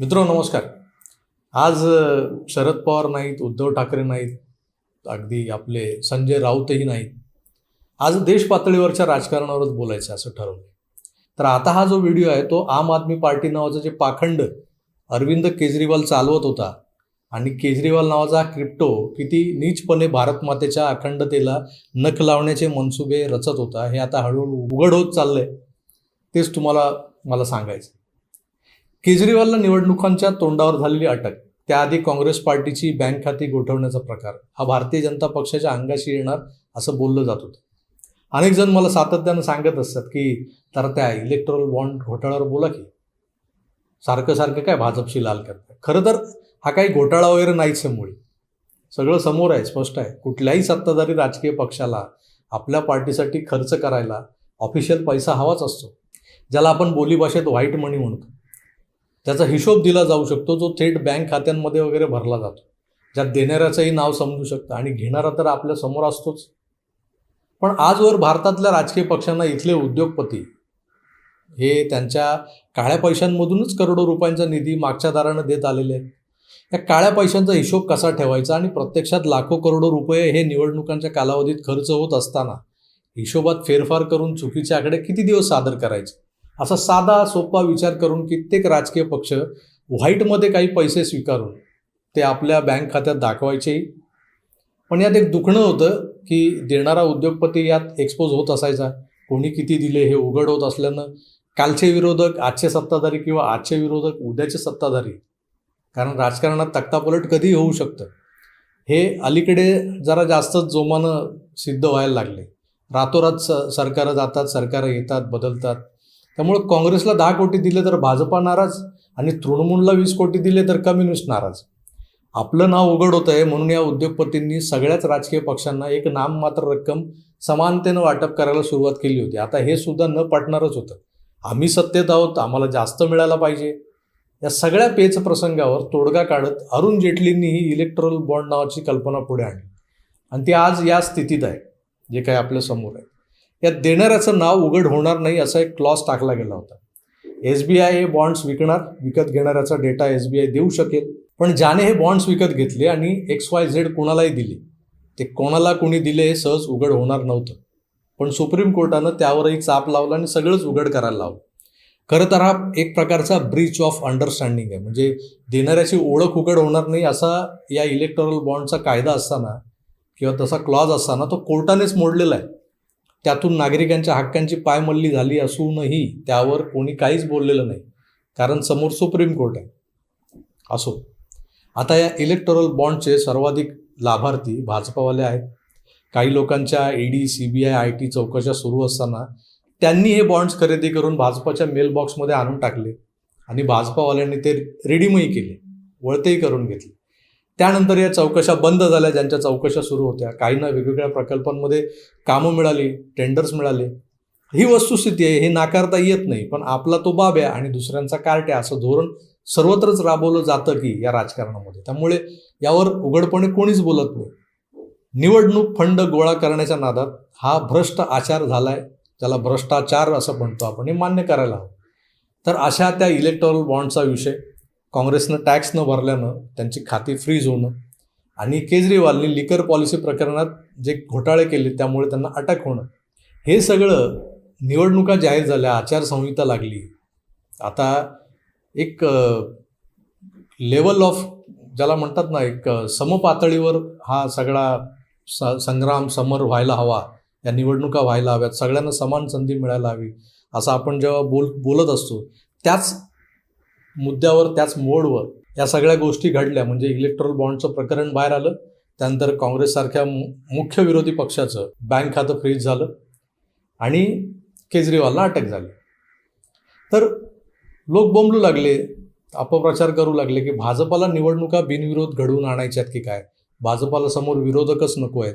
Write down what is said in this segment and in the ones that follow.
मित्र नमस्कार. आज शरद पवार नाहीत उद्धव ठाकरे नाहीत अगदी आपले संजय राऊतही नाहीत. आज देश पातळीवरच्या राजकारणावरच बोलायचं असं ठरवलं तर आता हा जो व्हिडिओ आहे तो आम आदमी पार्टी नावाचं जे पाखंड अरविंद केजरीवाल चालवत होता आणि केजरीवाल नावाचा हा क्रिप्टो किती नीचपणे भारत मातेच्या अखंडतेला नख लावण्याचे मनसुबे रचत होता हे आता हळूहळू उघड होत चाललंय. तेच तुम्हाला मला सांगायचं केजरीवालला निवडणुकांच्या तोंडावर झालेली अटक त्याआधी काँग्रेस पार्टीची बँक खाती गोठवण्याचा प्रकार हा भारतीय जनता पक्षाच्या अंगाशी येणार असं बोललं जात होतं. अनेक जण मला सातत्यानं सांगत असतात की तर त्या इलेक्ट्रॉल बॉन्ड घोटाळ्यावर बोला की. सारखं सारखं काय भाजपशी लाल करतात खरं तर हा काही घोटाळा वगैरे नाहीच आहे मुळी. सगळं समोर आहे स्पष्ट आहे. कुठल्याही सत्ताधारी राजकीय पक्षाला आपल्या पार्टीसाठी खर्च करायला ऑफिशियल पैसा हवाच असतो. ज्याला आपण बोलीभाषेत व्हाईट मनी म्हणतो. त्याचा हिशोब दिला जाऊ शकतो जो थेट बँक खात्यांमध्ये वगैरे भरला जातो. ज्यात देणाऱ्याचंही नाव समजू शकतं आणि घेणारा तर आपल्यासमोर असतोच. पण आजवर भारतातल्या राजकीय पक्षांना इथले उद्योगपती हे त्यांच्या काळ्या पैशांमधूनच करोडो रुपयांचा निधी मागच्या दारानं देत आलेले आहेत. या काळ्या पैशांचा हिशोब कसा ठेवायचा आणि प्रत्यक्षात लाखो करोडो रुपये हे निवडणुकांच्या कालावधीत खर्च होत असताना हिशोबात फेरफार करून चुकीचे आकडे किती दिवस सादर करायचे? असा साधा सोपा विचार करून कित्येक राजकीय पक्ष व्हाईटमध्ये काही पैसे स्वीकारून ते आपल्या बँक खात्यात दाखवायचे. पण यात एक दुखणं होतं की देणारा उद्योगपती यात एक्सपोज होत असायचा. कोणी किती दिले हे उघड होत असल्यानं कालचे विरोधक आजचे सत्ताधारी किंवा आजचे विरोधक उद्याचे सत्ताधारी. कारण राजकारणात तक्तापलट कधीही होऊ शकतं. हे अलीकडे जरा जास्तच जोमानं सिद्ध व्हायला लागले. रातोरात स सरकारं जातात सरकारं येतात बदलतात. त्यामुळं काँग्रेसला दहा कोटी दिले तर भाजपा नाराज आणि तृणमूलला वीस कोटी दिले तर कम्युनिस्ट नाराज. आपलं नाव उघड होतं आहे म्हणून या उद्योगपतींनी सगळ्याच राजकीय पक्षांना एक नाममात्र रक्कम समानतेनं वाटप करायला सुरुवात केली होती. आता हे सुद्धा न पटणारच होतं. आम्ही सत्तेत आहोत आम्हाला जास्त मिळायला पाहिजे. या सगळ्या पेच प्रसंगावर तोडगा काढत अरुण जेटलींनी ही इलेक्ट्रॉल बॉन्ड नावाची कल्पना पुढे आणली. आणि ती आज या स्थितीत आहे जे काही आपल्यासमोर आहे. यात देणाऱ्याचं नाव उघड होणार नाही असा एक क्लॉज टाकला गेला होता. एस बी आय हे बॉन्ड्स विकणार विकत घेणाऱ्याचा डेटा एस बी आय देऊ शकेल. पण ज्याने हे बॉन्ड्स विकत घेतले आणि एक्स वाय झेड कोणालाही दिले ते कोणाला कोणी दिले हे सहज उघड होणार नव्हतं. पण सुप्रीम कोर्टानं त्यावरही चाप लावला आणि सगळंच उघड करायला लावलं. खरं तर हा एक प्रकारचा ब्रीच ऑफ अंडरस्टँडिंग आहे. म्हणजे देणाऱ्याची ओळख उघड होणार नाही असा या इलेक्टोरल बॉन्डचा कायदा असताना किंवा तसा क्लॉज असताना तो कोर्टानेच मोडलेला आहे. त्यातून नागरिकांच्या हक्कांची पायमल्ली झाली असूनही त्यावर कोणी काहीच बोललेलं नाही कारण समोर सुप्रीम कोर्ट आहे. असो आता या इलेक्टोरल बॉन्डचे सर्वाधिक लाभार्थी भाजपावाले आहेत. काही लोकांच्या ED C B I I T चौकशा सुरू असताना त्यांनी हे बॉन्ड्स खरेदी करून भाजपाच्या मेलबॉक्समध्ये आणून टाकले आणि भाजपावाल्यांनी ते रिडीमही केले वळतेही करून घेतले. त्यानंतर या चौकशा बंद झाल्या ज्यांच्या चौकशा सुरू होत्या. काहींना वेगवेगळ्या प्रकल्पांमध्ये कामं मिळाली टेंडर्स मिळाले. ही वस्तुस्थिती आहे हे नाकारता येत नाही पण आपला तो बाब्या आणि दुसऱ्यांचा कार्ट्या असं धोरण सर्वत्रच राबवलं जातं की या राजकारणामध्ये. त्यामुळे यावर उघडपणे कोणीच बोलत नाही. निवडणूक फंड गोळा करण्याच्या नादात हा भ्रष्ट आचार झाला आहे त्याला भ्रष्टाचार असं म्हणतो आपण हे मान्य करायला हवं. तर अशा त्या इलेक्ट्रॉल बॉन्डचा विषय. काँग्रेसनं टॅक्स न भरल्यानं त्यांची खाती फ्रीज होणं आणि केजरीवालनी लिकर पॉलिसी प्रकरणात जे घोटाळे केले त्यामुळे त्यांना अटक होणं हे सगळं निवडणुका जाहीर झाल्या आचारसंहिता लागली. आता एक लेवल ऑफ ज्याला म्हणतात ना एक समपातळीवर हा सगळा स संग्राम समर व्हायला हवा या निवडणुका व्हायला हव्यात सगळ्यांना समान संधी मिळायला हवी असं आपण जेव्हा बोल बोलत असतो त्याच मुद्द्यावर त्याच मोडवर या सगळ्या गोष्टी घडल्या. म्हणजे इलेक्ट्रॉल बॉन्डचं प्रकरण बाहेर आलं. त्यानंतर काँग्रेससारख्या मु मुख्य विरोधी पक्षाचं बँक खातं फ्रीज झालं आणि केजरीवालला अटक झाली. तर लोक बोंबलू लागले अपप्रचार करू लागले की भाजपाला निवडणुका बिनविरोध घडवून आणायच्यात की काय? भाजपाला समोर विरोधकच नको आहेत.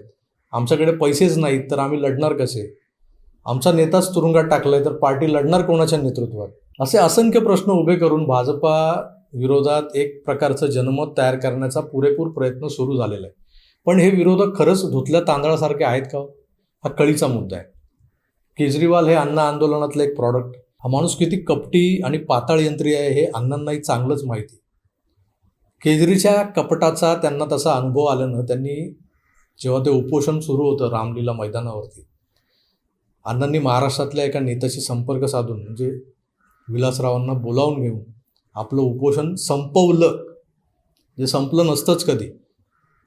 आमच्याकडे पैसेच नाहीत तर आम्ही लढणार कसे? आमचा नेताच तुरुंगात टाकलाय तर पार्टी लढणार कोणाच्या नेतृत्वात? असे असंख्य प्रश्न उभे करून भाजपा विरोधात एक प्रकारचं जनमत तयार करण्याचा पुरेपूर प्रयत्न सुरू झालेला आहे. पण हे विरोधक खरंच धुतल्या तांदळासारखे आहेत का हो? हा? कळीचा मुद्दा आहे. केजरीवाल हे अन्न आंदोलनातलं एक प्रॉडक्ट हा माणूस किती कपटी आणि पाताळ यंत्री आहे हे अण्णांनाही चांगलंच माहिती केजरीच्या कपटाचा त्यांना तसा अनुभव आल्यानं त्यांनी जेव्हा ते उपोषण सुरू होतं रामलीला मैदानावरती अण्णांनी महाराष्ट्रातल्या एका नेत्याशी संपर्क साधून म्हणजे विलासरावांना बोलावून घेऊन आपलं उपोषण संपवलं. जे संपलं नसतंच कधी.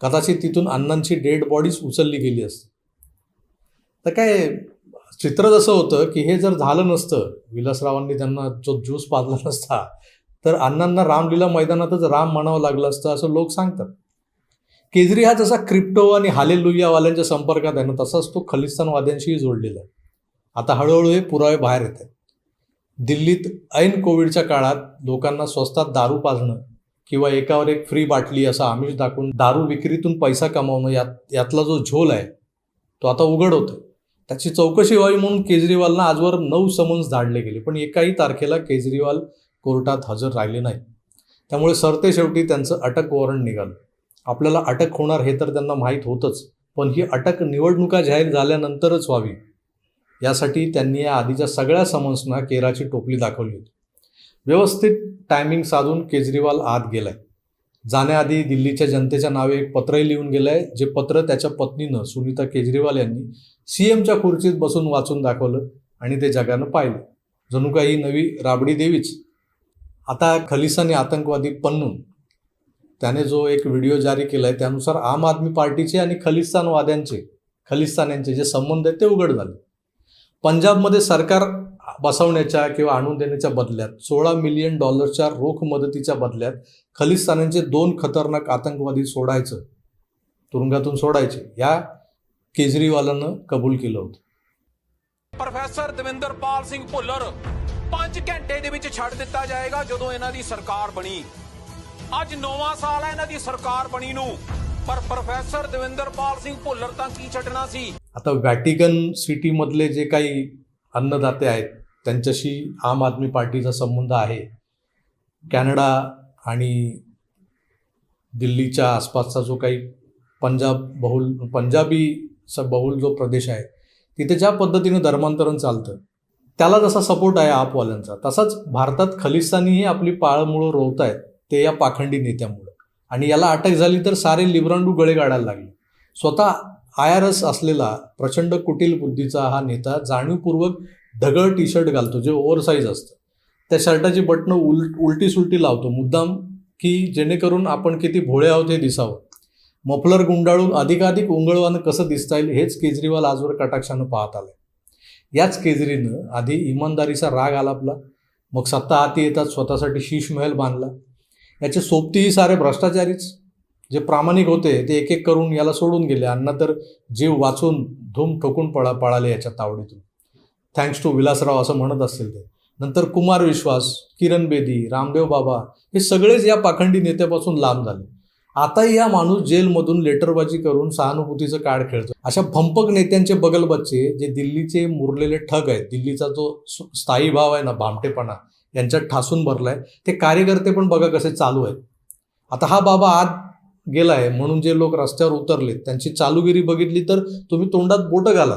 कदाचित तिथून अण्णांची डेड बॉडीज उचलली गेली असते. तर काय चित्र जसं होतं की हे जर झालं नसतं विलासरावांनी त्यांना जो ज्यूस पाजला नसता तर अण्णांना रामलीला मैदानातच राम म्हणावं लागलं असतं असं लोक सांगतात. केजरी हा जसा क्रिप्टो आणि हालेलुयावाल्यांच्या संपर्कात आहे ना तसाच तो खलिस्तानवाद्यांशीही जोडलेला आहे. आता हळूहळू हे पुरावे बाहेर येत आहेत. दिल्लीत ऐन कोविडच्या काळात लोकांना स्वस्तात दारू पाजणं किंवा एकावर एक फ्री बाटली असं आमिष दाखवून दारू विक्रीतून पैसा कमावणं यात यातला जो झोल आहे तो आता उघड होतो त्याची चौकशी व्हावी म्हणून केजरीवालना आजवर नऊ समन्स धाडले गेले पण एकाही तारखेला केजरीवाल कोर्टात हजर राहिले नाही त्यामुळे सरते शेवटी त्यांचं अटक वॉरंट निघालं. आपल्याला अटक होणार हे तर त्यांना माहीत होतंच पण ही अटक निवडणुका जाहीर झाल्यानंतरच व्हावी. यासाठी त्यांनी या आधीच्या सगळ्या समन्सना केराची टोपली दाखवली होती. व्यवस्थित टायमिंग साधून केजरीवाल आत गेलाय. जाण्याआधी दिल्लीच्या जनतेच्या नावे एक पत्रही लिहून गेलंय जे पत्र त्याच्या पत्नीनं सुनीता केजरीवाल यांनी सी एमच्या खुर्चीत बसून वाचून दाखवलं आणि ते जगानं पाहिलं. जणू काही नवी राबडी देवीच. आता खलिस्तानी आतंकवादी पन्नून. त्याने जो एक व्हिडिओ जारी केला आहे त्यानुसार आम आदमी पार्टीचे आणि खलिस्तानवाद्यांचे खलिस्तान्यांचे जे संबंध आहेत ते उघड झाले. पंजाबमध्ये सरकार बसवण्याच्या किंवा आणून देण्याच्या बदल्यात सोळा मिलियन डॉलरच्या रोख मदतीच्या बदल्यात खलिस्तान्यांचे दोन खतरनाक आतंकवादी सोडायचं तुरुंगातून सोडायचे या केजरीवालानं कबूल केलं होतं ਪ੍ਰੋਫੈਸਰ ਦਵਿੰਦਰਪਾਲ ਸਿੰਘ ਭੁੱਲਰ 5 ਘੰਟੇ ਦੇ ਵਿੱਚ ਛੱਡ ਦਿੱਤਾ ਜਾਏਗਾ ਜਦੋਂ ਇਹਨਾਂ ਦੀ ਸਰਕਾਰ ਬਣੀ ਅੱਜ 9ਵਾਂ ਸਾਲ ਹੈ ਇਹਨਾਂ ਦੀ ਸਰਕਾਰ ਬਣੀ ਨੂੰ ਪਰ ਪ੍ਰੋਫੈਸਰ ਦਵਿੰਦਰਪਾਲ ਸਿੰਘ ਭੁੱਲਰ ਤਾਂ ਕੀ ਛੱਡਣਾ ਸੀ आता व्हॅटिकन सिटीमधले जे काही अन्नदाते आहेत त्यांच्याशी आम आदमी पार्टीचा संबंध आहे. कॅनडा आणि दिल्लीच्या आसपासचा जो काही पंजाब बहुल पंजाबी स बहुल जो प्रदेश आहे तिथे ज्या पद्धतीनं धर्मांतरण चालतं त्याला जसा सपोर्ट आहे आपवाल्यांचा तसाच भारतात खलिस्तानीही आपली पाळमुळं रोवत आहेत ते या पाखंडी नेत्यामुळं. आणि याला अटक झाली तर सारे लिब्रांडू गळे काढायला लागले. स्वतः आय आर एस असलेला प्रचंड कुटील बुद्धीचा हा नेता जाणीवपूर्वक ढगळ टी शर्ट घालतो जे ओव्हरसाईज असतं. त्या शर्टाची बटणं उल उलटी सुलटी लावतो. मुद्दाम की जेणेकरून आपण किती भोळे आहोत हे दिसावं. मफलर गुंडाळून अधिकाधिक उंगळवानं कसं दिसता येईल हेच केजरीवाल आजवर कटाक्षानं पाहत आलं याच केजरीनं आधी इमानदारीचा राग आलापला मग सत्ता हाती येतात स्वतःसाठी शीश महल बांधला. याचे सोबतीही सारे भ्रष्टाचारीच. जे प्रामाणिक होते ते एक एक करून याला सोडून गेले. अण्णा तर जीव वाचून धूम ठोकून पळा पळाले याच्या तावडीतून. थँक्स टू विलासराव असं म्हणत असतील ते. नंतर कुमार विश्वास किरण बेदी रामदेव बाबा हे सगळेच या पाखंडी नेत्यापासून लांब झाले. आताही हा माणूस जेलमधून लेटरबाजी करून सहानुभूतीचं कार्ड खेळतो. अशा भंपक नेत्यांचे बगलबच्चे जे दिल्लीचे मुरलेले ठग आहेत दिल्लीचा जो स्थायी भाव आहे ना भामटेपणा यांच्यात ठासून भरलाय ते कार्यकर्ते पण बघा कसे चालू आहेत. आता हा बाबा आत गेलाय म्हणून जे लोक रस्त्यावर उतरलेत त्यांची चालूगिरी बघितली तर तुम्ही तोंडात बोटं घाला.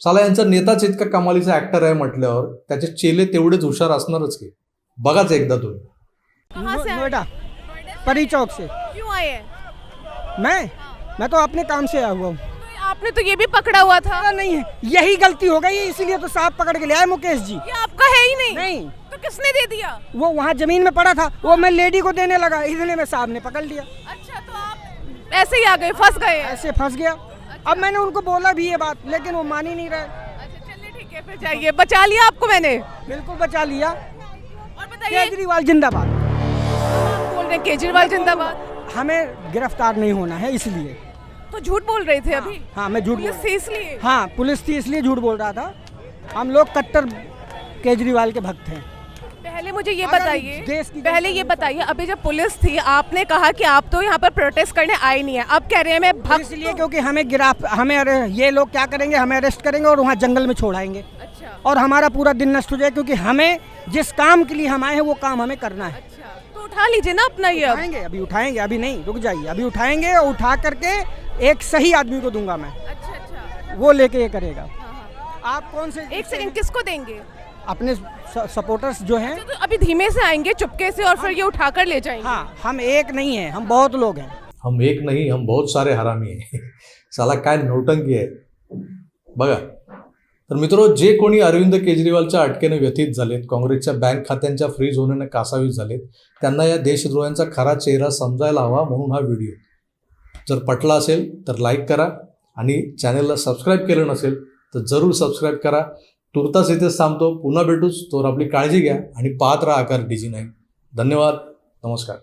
साला यांचा नेताच इतका कमालीचा ऍक्टर आहे म्हटल्यावर त्याचे चेले तेवढेच हुशार असणारच की. बघाच एकदा तुम्ही. कहाँ से आए? नोएडा परी चौक से. क्यों आए? हैं मैं? मैं तो अपने काम से आया हुआ हूँ। आपने तो ये भी पकड़ा हुआ था। नहीं है। यही गलती हो गई इसीलिए तो साहब पकड़ के ले आए मुकेश जी। ये आपका है ही नहीं। नहीं। तो किसने दे दिया? वो वहाँ जमीन में पड़ा था वो मैं लेडी को देने लगा इतने में साहब ने पकड़ लिया। ऐसे ही आ गए फंस गए। ऐसे फंस गया। अब मैंने उनको बोला भी ये बात लेकिन वो मान ही नहीं रहे। अच्छा ठीक है फिर जाइए। बचा लिया आपको मैंने? बिल्कुल बचा लिया। और बताइए। केजरीवाल जिंदाबाद। बोल रहे हैं केजरीवाल जिंदाबाद? हमें गिरफ़्तार नहीं होना है इसलिए। तो झूठ बोल रहे थे अभी? हाँ मैं झूठ पुलिस से इसलिए? हाँ पुलिस थी इसलिए झूठ बोल रहा था। हम लोग कट्टर केजरीवाल के भक्त हैं। पहले मुझे ये बताइए। पहले ये बताइए अभी जब पुलिस थी आपने कहा कि आप तो यहाँ पर प्रोटेस्ट करने आए नहीं है। अब कह रहे हैं मैं भक्त इसलिए क्योंकि हमें गिराफ हमें अरे- ये लोग क्या करेंगे हमें अरेस्ट करेंगे और वहाँ जंगल में छोड़ाएँगे अच्छा। और हमारा पूरा दिन नष्ट हो जाए क्योंकि हमें जिस काम के लिए हम आए हैं वो काम हमें करना है। अच्छा। तो उठा लीजिए ना अपना ये उठाएँगे अभी उठाएँगे अभी नहीं रुक जाइए। अभी उठाएँगे और उठा करके एक सही आदमी को दूँगा मैं। अच्छा अच्छा। वो लेके ये करेगा। हाँ, हाँ। आप कौन से एक सेकंड किसको देंगे? अपने सपोर्टर्स जो हैं तो अभी धीमे से आएंगे चुपके से और फिर ये उठाकर ले जाएंगे। हाँ हम एक नहीं हैं हम बहुत लोग हैं। हम एक नाही हम बहुत सारे हरामी आहे साला काय नौटंकी आहे बघा तर मित्र जे कोणी अरविंद केजरीवालच्या अटकेने व्यथित झालेत काँग्रेसच्या बँक खात्यांच्या फ्रीज होण्याने कासावीस झालेत त्यांना या देशद्रोह्यांचा खरा चेहरा समजायला हवा म्हणून हा व्हिडिओ जर पटला असेल तर लाईक करा आणि चॅनलला सबस्क्राईब केलं नसेल तर जरूर सबस्क्राईब करा. तुर्तास इथेच थांबतो. पुन्हा भेटूच. तोवर आपली काळजी घ्या आणि पाहत राहा आकार डीजी नाही धन्यवाद. नमस्कार.